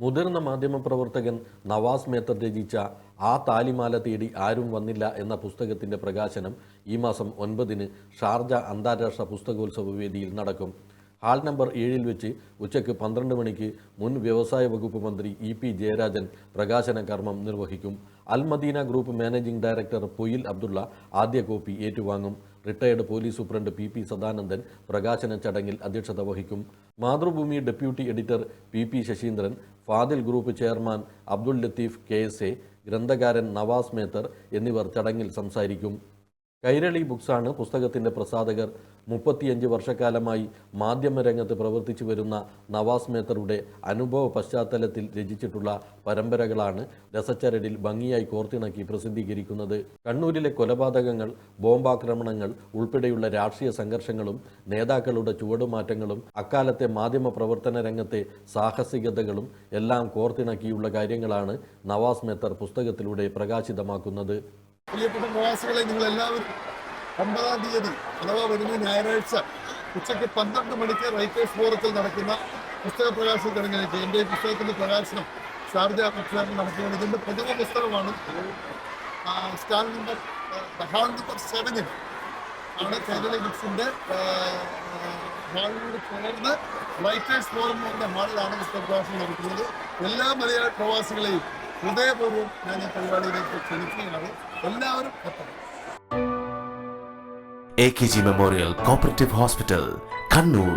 മുതിർന്ന മാധ്യമപ്രവർത്തകൻ നവാസ് മേത്തർ രചിച്ച ആ താലിമാല തേടി ആരും വന്നില്ല എന്ന പുസ്തകത്തിന്റെ പ്രകാശനം ഈ മാസം ഒൻപതിന് ഷാർജ അന്താരാഷ്ട്ര പുസ്തകോത്സവ വേദിയിൽ നടക്കും. ഹാൾ നമ്പർ ഏഴിൽ വെച്ച് ഉച്ചയ്ക്ക് പന്ത്രണ്ട് മണിക്ക് മുൻ വ്യവസായ വകുപ്പ് മന്ത്രി ഇ പി ജയരാജൻ പ്രകാശന കർമ്മം നിർവഹിക്കും. Almadina group managing director Poyil Abdulla ആദ്യ കോപ്പി ഏറ്റുവാങ്ങും. Retired police superintendent P P Sadanandan പ്രകാശന ചടങ്ങിൽ അധ്യക്ഷത വഹിക്കും. Mathrubhumi deputy editor P P Saseendran Fadil group chairman Abdul Latheef K S A ഗ്രന്ഥകാരൻ Navas Methar എന്നിവർ ചടങ്ങിൽ സംസാരിക്കും. കൈരളി ബുക്സാണ് പുസ്തകത്തിന്റെ പ്രസാധകർ മുപ്പത്തിയഞ്ച് വർഷക്കാലമായി മാധ്യമരംഗത്ത് പ്രവർത്തിച്ചു വരുന്ന നവാസ് മേത്തറുടെ അനുഭവ പശ്ചാത്തലത്തിൽ രചിച്ചിട്ടുള്ള പരമ്പരകളാണ് രസച്ചരടിൽ ഭംഗിയായി കോർത്തിണക്കി പ്രസിദ്ധീകരിക്കുന്നത്. കണ്ണൂരിലെ കൊലപാതകങ്ങൾ ബോംബാക്രമണങ്ങൾ ഉൾപ്പെടെയുള്ള രാഷ്ട്രീയ സംഘർഷങ്ങളും നേതാക്കളുടെ ചുവടുമാറ്റങ്ങളും അക്കാലത്തെ മാധ്യമ പ്രവർത്തന രംഗത്തെ സാഹസികതകളും എല്ലാം കോർത്തിണക്കിയുള്ള കാര്യങ്ങളാണ് നവാസ് മേത്തർ പുസ്തകത്തിലൂടെ പ്രകാശിതമാക്കുന്നത്. പ്രിയപ്പെട്ട പ്രവാസികളെ നിങ്ങൾ എല്ലാവരും ഒമ്പതാം തീയതി അഥവാ വരുന്ന ഞായറാഴ്ച ഉച്ചയ്ക്ക് പന്ത്രണ്ട് മണിക്ക് റൈറ്റേഴ്സ് ഫോറത്തിൽ നടക്കുന്ന പുസ്തക പ്രകാശന ചടങ്ങിലേക്ക് എന്റെ പുസ്തകത്തിന്റെ പ്രകാശനം ഷാർജ പ്രഖ്യാപനം നടക്കുകയാണ്. ഇതിന്റെ പ്രഥമ പുസ്തകമാണ് സ്റ്റാൻ നമ്പർ ഹാൾ നമ്പർ സെവനിൽ ആണ് കൈരളി ബുക്സിന്റെ ഹാളിനോട് ചേർന്ന് റൈറ്റേഴ്സ് ഫോറം എന്ന ഹാളിലാണ് പുസ്തക പ്രകാശനം നടക്കുന്നത്. എല്ലാ മലയാള പ്രവാസികളെയും ഹൃദയപൂർവം ഞാൻ ഈ പരിപാടിയിലേക്ക് ക്ഷണിക്കുകയാണ്. എല്ലാവരും എത്തണം A K G memorial cooperative hospital Kannur